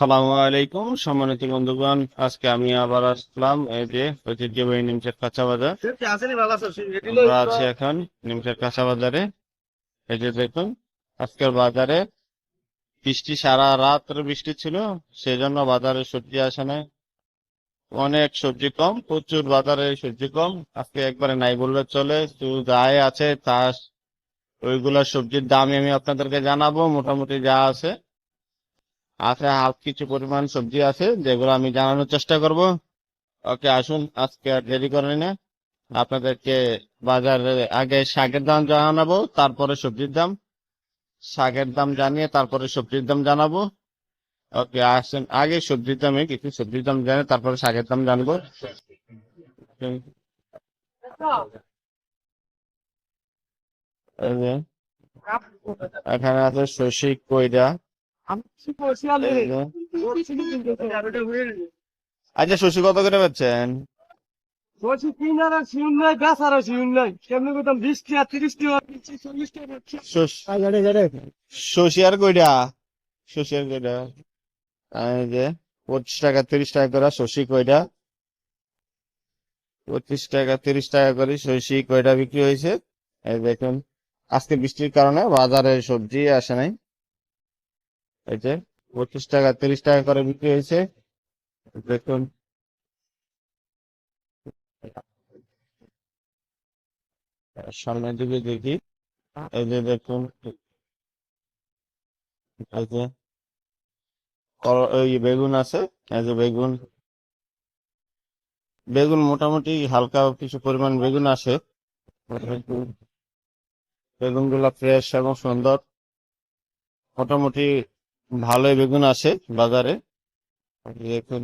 সালামু আলাইকুম সম্মানিত বন্ধুগণ। আজকে আমি আবার আসলাম এই যে ঐতিহ্যবাহী নিমচের কাঁচা বাজার। আমরা আছি এখন নিমচের কাঁচা বাজারে। এই যে দেখুন আজকের বাজারে বৃষ্টি সারা রাত বৃষ্টি ছিল সেই জন্য বাজারে সবজি আসে নাই। অনেক সবজি কম প্রচুর বাজারে সবজি কম। আজকে একবারে নাই বললে চলে তো যাই আছে তা ওইগুলা সবজির দামই আমি আপনাদেরকে জানাব মোটামুটি যা আছে। আছে হাফ কিছু পরিমাণ সবজি আছে, যেগুলো আমি জানানোর চেষ্টা করব। ওকে, আসুন, আজকে আর দেরি করেন না। আপনাদেরকে বাজারে আগে শাকের দাম জানাব, তারপরে সবজির দাম। শাকের দাম জানিয়ে তারপরে সবজির দাম জানাব। ওকে, আসেন, আগে সবজির দামে, কিছু সবজির দাম জানে তারপরে শাকের দাম জানব। এখানে আছে শশী কইরা। আচ্ছা শশী কত করে পাচ্ছেন? বলছি কিনারা শিউন নাই বেচারা শিউন নাই। কেমনি করতাম বিশ টাকা তিরিশ টাকা চল্লিশ টাকা শশী আর কইরা শশী আর কইরা যে পঁচিশ টাকা তিরিশ টাকা করে শশী কইরা পঁচিশ টাকা তিরিশ টাকা করে শশী কইরা বিক্রি হয়েছে দেখুন আজকে বৃষ্টির কারণে বাজারে সবজি আসে নাই। এই যে, পঁচিশ টাকা, তিরিশ টাকা করে বিক্রি হয়েছে। দেখুন। সামনের দিকে দেখি। এই যে দেখুন। বেগুন আছে। এই যে বেগুন। বেগুন মোটামুটি হালকা কিছু পরিমাণ বেগুন আছে। বেগুনগুলা ফ্রেশ এবং সুন্দর। মোটামুটি ভালোই বেগুন আছে বাজারে। দেখুন।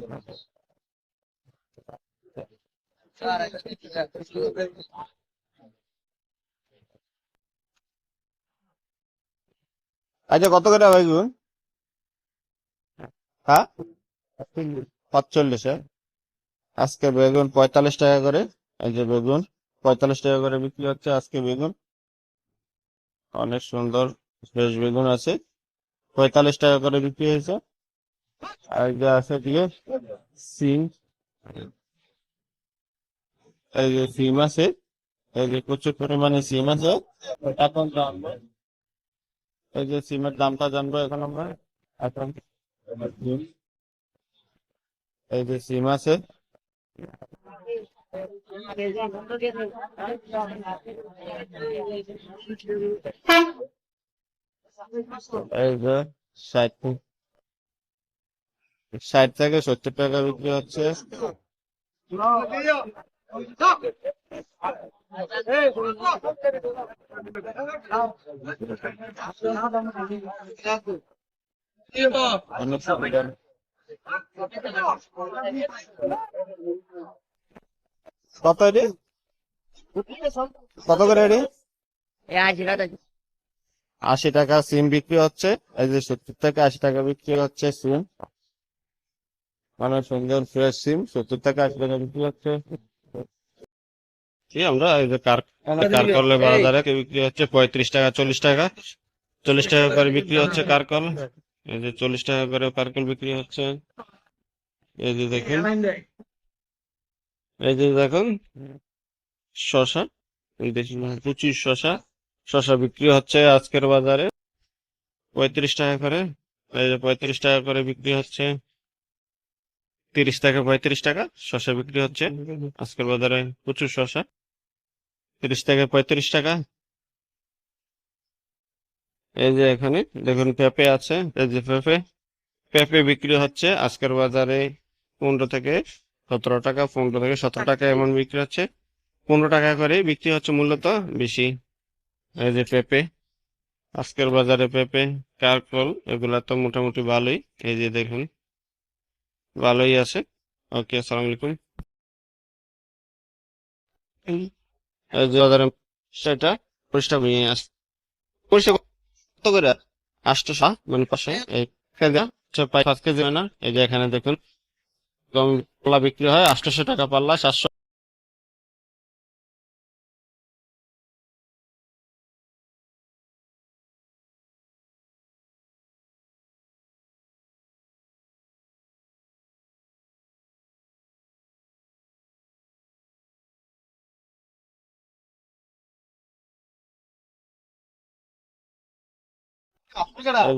আচ্ছা কত করে বেগুন? হ্যাঁ? পাঁচচল্লিশ? আজকে বেগুন পঁয়তাল্লিশ টাকা করে। এই যে বেগুন, পঁয়তাল্লিশ টাকা করে বিক্রি হচ্ছে আজকে বেগুন। অনেক সুন্দর, ফ্রেশ বেগুন আছে। পঁয়তাল্লিশ টাকা করে বিক্রি হয়েছে। আর যে আছে দিয়ে সিম। এই যে সিম আছে, এই যে প্রচুর পরিমাণে সিম আছে। এখন জানব, এই যে সিমের দামটা জানব এখন আমরা। এখন এই যে সিম আছে। এই যে ষাট ষাট থেকে সত্তর টাকা বিক্রি হচ্ছে। কত রে? কত করে এটি আশি টাকা। সিম বিক্রি হচ্ছে এই যে সত্তর থেকে আশি টাকা বিক্রি হচ্ছে সিম। মানে সুন্দর ফ্রেশ সিম সত্তর থেকে আশি টাকা বিক্রি হচ্ছে। কি আমরা এই যে কার কারকল বাজারে বিক্রি হচ্ছে? পঁয়ত্রিশ টাকা চল্লিশ টাকা। চল্লিশ টাকা করে বিক্রি হচ্ছে কারকল এই যে চল্লিশ টাকা করে কারকল বিক্রি হচ্ছে। এই যে দেখুন। এই যে দেখুন। শশা এই দেখুন প্রচুর শশা শশা বিক্রি হচ্ছে আজকের বাজারে। পঁয়ত্রিশ টাকা করে। এই যে পঁয়ত্রিশ টাকা করে বিক্রি হচ্ছে। তিরিশ টাকা পঁয়ত্রিশ টাকা শসা বিক্রি হচ্ছে। আজকের বাজারে প্রচুর শসা। তিরিশ টাকা পঁয়ত্রিশ টাকা। এই যে এখানে দেখুন পেঁপে আছে। এই যে পেঁপে। পেঁপে বিক্রি হচ্ছে আজকের বাজারে পনেরো থেকে সতেরো টাকা, পনেরো থেকে সতেরো টাকা এমন বিক্রি হচ্ছে। পনেরো টাকা করে বিক্রি হচ্ছে মূলত বেশি। এই যে পেঁপে, আজকের বাজারে পেঁপে কারকল এগুলা তো মোটামুটি ভালোই। এই যে দেখুন, ভালোই আছে। ওকে, আসসালামু আলাইকুম। বাজারে সেটা পরিষ্কার আটশো মানে পাঁচশো। এই পাঁচ কেজি না। এই যে এখানে দেখুন কলা বিক্রি হয় আটশোশো টাকা পাল্লা সাতশো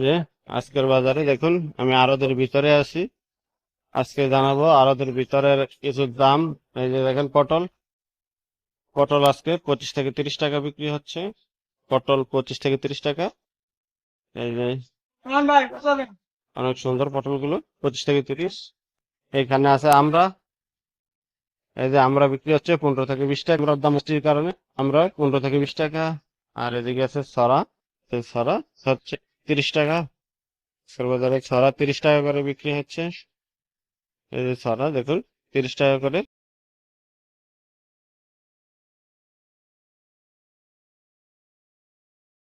যে আজকের বাজারে দেখুন আমি আরদের ভিতরে আছি। আজকে জানাব আরদের ভিতরের কিছু দাম। এই যে দেখেন পটল। পটল আজকে পঁচিশ থেকে তিরিশ টাকা বিক্রি হচ্ছে। পটল পঁচিশ থেকে তিরিশ টাকা। এই যে অনেক সুন্দর পটলগুলো পঁচিশ থেকে তিরিশ। এখানে আছে আমরা। এই যে আমরা বিক্রি হচ্ছে পনেরো থেকে বিশ টাকা। দাম কারণে। আমরা পনেরো থেকে বিশ টাকা। আর এদিকে আছে সরা। সরা হচ্ছে তিরিশ টাকা। বাজারে ছড়া তিরিশ টাকা করে বিক্রি হচ্ছে। ছড়া দেখুন তিরিশ টাকা করে